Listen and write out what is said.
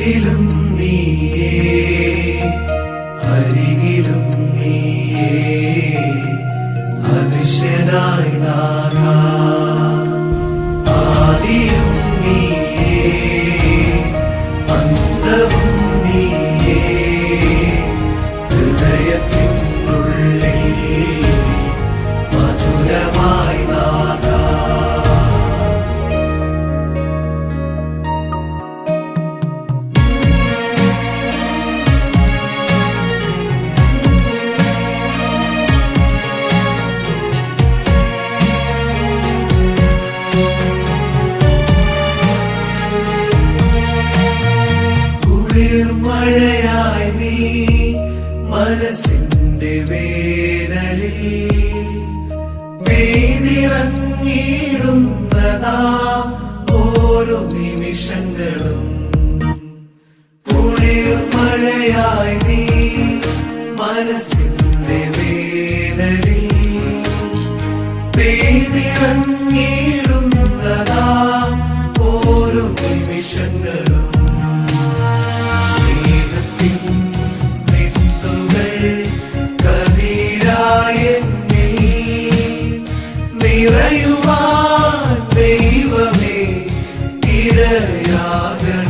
കനവിലും നീയേ അരികിലും നീയേ അതിശയനായി നാഥാ കുളിർമഴയായി നീ മനസ്സിന്റെ വേനലിൽ പെയ്തിറങ്ങിയിടുന്നതാ ഓരോ നിമിഷങ്ങളും. കുളിർമഴയായി നീ മനസ്സിന്റെ വേനലിൽ പെയ്തിറങ്ങിയിടുന്നതാ தருவான் தெய்வமே இடையாக